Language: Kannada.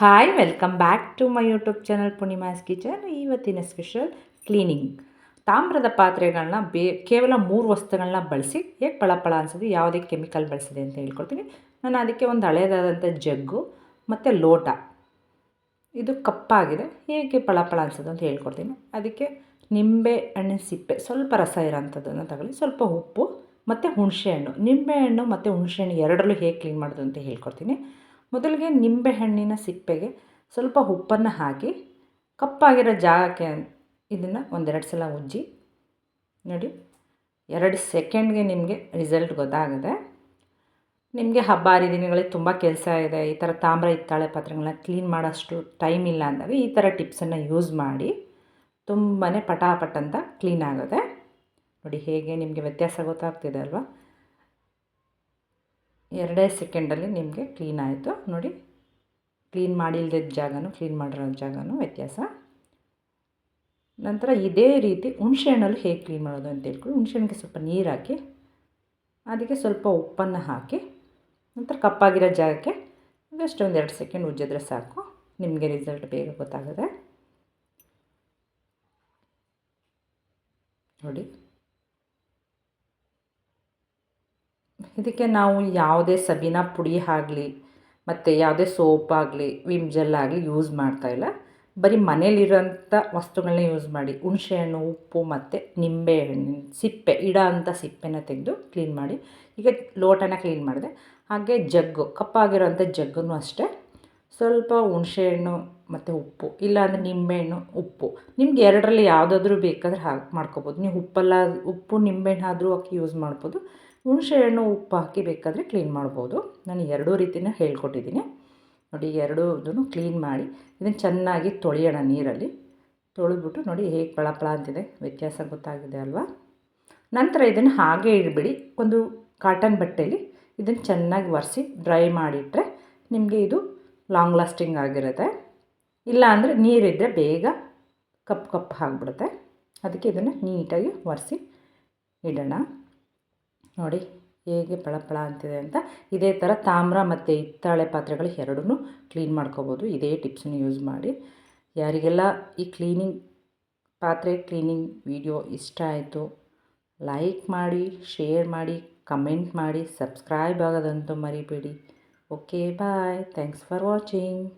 Hi welcome back to my YouTube channel Poornima's kitchen ಇವತ್ತಿನ ಸ್ಪೆಷಲ್ ಕ್ಲೀನಿಂಗ್ ತಾಮ್ರದ ಪಾತ್ರೆಗಳನ್ನ ಬೇ, ಕೇವಲ ಮೂರು ವಸ್ತುಗಳನ್ನ ಬಳಸಿ, ಹೇಗೆ ಪಳಪಳ ಅನ್ಸೋದು, ಯಾವುದೇ ಕೆಮಿಕಲ್ ಬಳಸಿದೆ ಅಂತ ಹೇಳ್ಕೊಡ್ತೀನಿ. ನಾನು ಅದಕ್ಕೆ ಒಂದು ಹಳೆಯದಾದಂಥ ಜಗ್ಗು ಮತ್ತು ಲೋಟ. ಇದು ಕಪ್ಪಾಗಿದೆ, ಹೇಗೆ ಪಳಪಳ ಅನ್ಸೋದು ಅಂತ ಹೇಳ್ಕೊಡ್ತೀನಿ. ಅದಕ್ಕೆ ನಿಂಬೆ ಹಣ್ಣಿನ ಸಿಪ್ಪೆ, ಸ್ವಲ್ಪ ರಸ ಇರೋಂಥದ್ದನ್ನು ತಗೊಳ್ಳಿ. ಸ್ವಲ್ಪ ಉಪ್ಪು ಮತ್ತು ಹುಣಸೆಹಣ್ಣು ನಿಂಬೆಹಣ್ಣು ಮತ್ತು ಹುಣಸೆಹಣ್ಣು ಎರಡರಲ್ಲೂ ಹೇಗೆ ಕ್ಲೀನ್ ಮಾಡೋದು ಅಂತ ಹೇಳ್ಕೊಡ್ತೀನಿ. ಮೊದಲಿಗೆ ನಿಂಬೆಹಣ್ಣಿನ ಸಿಪ್ಪೆಗೆ ಸ್ವಲ್ಪ ಉಪ್ಪನ್ನು ಹಾಕಿ ಕಪ್ಪಾಗಿರೋ ಜಾಗಕ್ಕೆ ಇದನ್ನು ಒಂದೆರಡು ಸಲ ಉಜ್ಜಿ. ನೋಡಿ, ಎರಡು ಸೆಕೆಂಡ್ಗೆ ನಿಮಗೆ ರಿಸಲ್ಟ್ ಗೊತ್ತಾಗುತ್ತೆ ನಿಮಗೆ ಹಬ್ಬ ಹರಿದಿನಗಳಲ್ಲಿ ತುಂಬ ಕೆಲಸ ಇದೆ, ಈ ಥರ ತಾಮ್ರ ಹಿತ್ತಾಳೆ ಪಾತ್ರೆಗಳನ್ನ ಕ್ಲೀನ್ ಮಾಡೋಷ್ಟು ಟೈಮ್ ಇಲ್ಲ ಅಂದಾಗ ಈ ಥರ ಟಿಪ್ಸನ್ನು ಯೂಸ್ ಮಾಡಿ ತುಂಬಾ ಪಟಾಪಟ್ ಅಂತ ಕ್ಲೀನ್ ಆಗುತ್ತೆ. ನೋಡಿ, ಹೇಗೆ ನಿಮಗೆ ವ್ಯತ್ಯಾಸ ಗೊತ್ತಾಗ್ತಿದೆ ಅಲ್ವಾ? ಎರಡೇ ಸೆಕೆಂಡಲ್ಲಿ ನಿಮಗೆ ಕ್ಲೀನ್ ಆಯಿತು. ನೋಡಿ, ಕ್ಲೀನ್ ಮಾಡಿಲ್ದಿದ್ದ ಜಾಗನೂ, ಕ್ಲೀನ್ ಮಾಡಿರೋ ಜಾಗನೂ ವ್ಯತ್ಯಾಸ. ನಂತರ ಇದೇ ರೀತಿ ಹುಣಸೆಹಣ್ಣಲ್ಲಿ ಹೇಗೆ ಕ್ಲೀನ್ ಮಾಡೋದು ಅಂತ ಹೇಳ್ಕೊಂಡು ಹುಣಸೆಹಣ್ಣಿಗೆ ಸ್ವಲ್ಪ ನೀರು ಹಾಕಿ, ಅದಕ್ಕೆ ಸ್ವಲ್ಪ ಉಪ್ಪನ್ನು ಹಾಕಿ, ನಂತರ ಕಪ್ಪಾಗಿರೋ ಜಾಗಕ್ಕೆ ಜಸ್ಟ್ ಒಂದು ಎರಡು ಸೆಕೆಂಡ್ ಉಜ್ಜಿದ್ರೆ ಸಾಕು. ನಿಮಗೆ ರಿಸಲ್ಟ್ ಬೇಗ ಗೊತ್ತಾಗುತ್ತೆ ನೋಡಿ ಇದಕ್ಕೆ ನಾವು ಯಾವುದೇ ಸಬೀನ ಪುಡಿ ಆಗಲಿ, ಮತ್ತು ಯಾವುದೇ ಸೋಪ್ ಆಗಲಿ, ವಿಮ್ ಜೆಲ್ ಆಗಲಿ ಯೂಸ್ ಮಾಡ್ತಾಯಿಲ್ಲ ಬರೀ ಮನೇಲಿರೋಂಥ ವಸ್ತುಗಳನ್ನ ಯೂಸ್ ಮಾಡಿ, ಹುಣಸೆಹಣ್ಣು, ಉಪ್ಪು, ಮತ್ತು ನಿಂಬೆಹಣ್ಣಿನ ಸಿಪ್ಪೆ, ಇಡೋ ಅಂಥ ಸಿಪ್ಪೆನ ತೆಗೆದು ಕ್ಲೀನ್ ಮಾಡಿ ಈಗ ಲೋಟನ ಕ್ಲೀನ್ ಮಾಡಿದೆ. ಹಾಗೆ ಜಗ್ಗು, ಕಪ್ಪಾಗಿರೋಂಥ ಜಗ್ಗನ್ನು ಅಷ್ಟೇ. ಸ್ವಲ್ಪ ಹುಣಸೆಹಣ್ಣು ಮತ್ತು ಉಪ್ಪು, ಇಲ್ಲಾಂದರೆ ನಿಂಬೆಹಣ್ಣು, ಉಪ್ಪು. ನಿಮ್ಗೆ ಎರಡರಲ್ಲಿ ಯಾವುದಾದ್ರೂ ಬೇಕಾದರೆ ಹಾಕಿ, ಮಾಡ್ಕೊಬೋದು. ನೀವು ಉಪ್ಪಲ್ಲ, ಉಪ್ಪು, ನಿಂಬೆಹಣ್ಣು ಆದರೂ ಹಾಕಿ ಯೂಸ್ ಮಾಡ್ಬೋದು. ಹುಣಸೆಹಣ್ಣು, ಉಪ್ಪು ಹಾಕಿ ಬೇಕಾದರೆ ಕ್ಲೀನ್ ಮಾಡ್ಬೋದು. ನಾನು ಎರಡೂ ರೀತಿನ ಹೇಳ್ಕೊಟ್ಟಿದ್ದೀನಿ. ನೋಡಿ ಎರಡೂ ಕ್ಲೀನ್ ಮಾಡಿ, ಇದನ್ನು ಚೆನ್ನಾಗಿ ತೊಳೆಯೋಣ ನೀರಲ್ಲಿ. ತೊಳೆದ್ಬಿಟ್ಟು ನೋಡಿ ಹೇಗೆ ಪಳ ಅಂತಿದೆ, ವ್ಯತ್ಯಾಸ ಗೊತ್ತಾಗಿದೆ ಅಲ್ವಾ? ನಂತರ ಇದನ್ನು ಹಾಗೆ ಇಡಬೇಡಿ. ಒಂದು ಕಾಟನ್ ಬಟ್ಟೆಯಲ್ಲಿ ಇದನ್ನು ಚೆನ್ನಾಗಿ ಒರೆಸಿ ಡ್ರೈ ಮಾಡಿಟ್ರೆ ನಿಮಗೆ ಇದು ಲಾಂಗ್ ಲಾಸ್ಟಿಂಗ್ ಆಗಿರುತ್ತೆ. ಇಲ್ಲ ಅಂದರೆ ನೀರಿದ್ದರೆ ಬೇಗ ಕಪ್ಪು ಕಪ್ಪು ಆಗಿಬಿಡುತ್ತೆ. ಅದಕ್ಕೆ ಇದನ್ನು ನೀಟಾಗಿ ಒರೆಸಿ ಇಡೋಣ. ನೋಡಿ ಹೇಗೆ ಪಳಪಳ ಅಂತಿದೆ ಅಂತ. ಇದೇ ಥರ ತಾಮ್ರ ಮತ್ತು ಹಿತ್ತಾಳೆ ಪಾತ್ರೆಗಳು ಎರಡೂ ಕ್ಲೀನ್ ಮಾಡ್ಕೋಬೋದು. ಇದೇ ಟಿಪ್ಸನ್ನು ಯೂಸ್ ಮಾಡಿ. ಯಾರಿಗೆಲ್ಲ ಈ ಕ್ಲೀನಿಂಗ್ ಪಾತ್ರೆ ಕ್ಲೀನಿಂಗ್ ವಿಡಿಯೋ ಇಷ್ಟ ಆಯಿತು, ಲೈಕ್ ಮಾಡಿ, ಶೇರ್ ಮಾಡಿ, ಕಮೆಂಟ್ ಮಾಡಿ, ಸಬ್ಸ್ಕ್ರೈಬ್ ಆಗೋದಂತೂ ಮರಿಬೇಡಿ. Okay, bye. Thanks for watching.